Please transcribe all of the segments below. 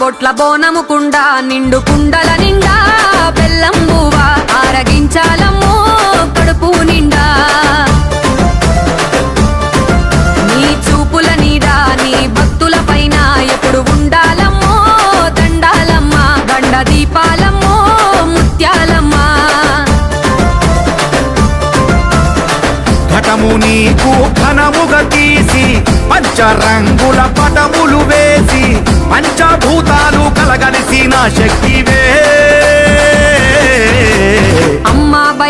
బొట్ల బోనము కుండ నిండు కుండల నిండా బెల్లం బువ్వ ఆరగించాలమ్మో కడుపు నిండా. నీ చూపుల నీడా నీ భక్తుల పైన ఎప్పుడు ఉండాలమ్మో దండాలమ్మ దండ దీపాలమ్మో ముత్యాలమ్మ. ఘటము నీకు ఘనముగా తీసి పంచరంగుల పటములు వేసి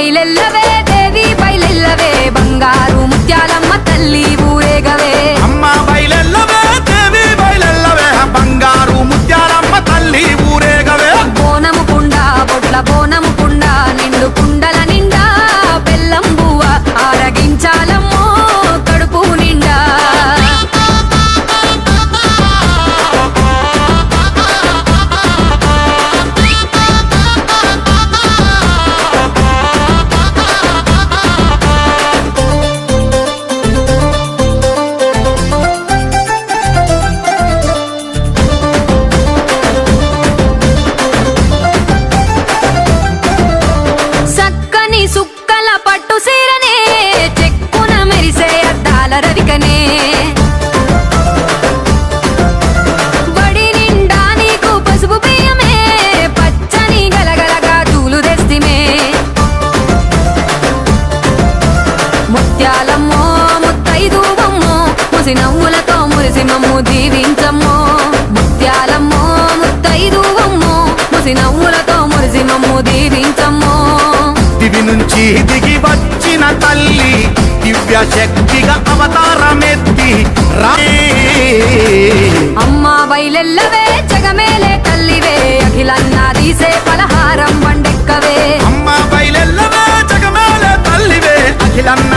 బయలెల్లవే దేవి బయలెల్లవే బంగారు ముత్యాలమ్మ తల్లి ఊరేగవే. అమ్మ బయలెల్లవే ముత్తైదువమ్మో ముసి నవ్వులతో మురిసి మమ్ము దీవించమ్మో. ముత్యాలమ్మో ముత్తైదువమ్మో ముసి నవ్వులతో మురిసి మమ్ము దీవించమ్మో. దివి నుంచి దిగి వచ్చిన తల్లి దివ్య శక్తిగా అవతారమెత్తి అమ్మా బయలెల్లవే జగమేలే తల్లివే అఖిలన్నా తీసే పలహారం వండెక్కవే. అమ్మ బయలెల్లవే జగమేలే తల్లివే అఖిలన్న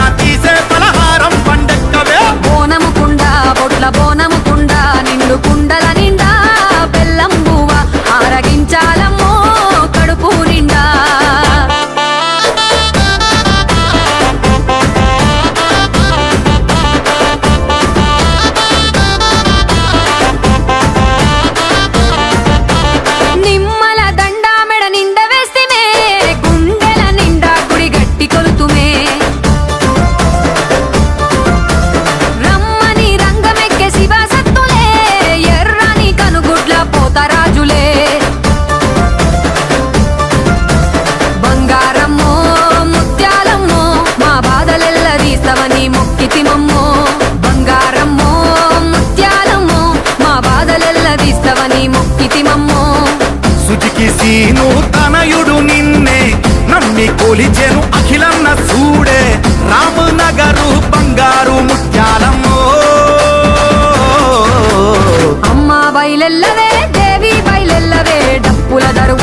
తనయుడు నిన్నే నమ్మి కొలిచెను అఖిలన్న చూడే రామనగరు బంగారు ముత్యాలమ్మో. అమ్మా బయలెల్లవే దేవి బయలెల్లవే డప్పుల దరువు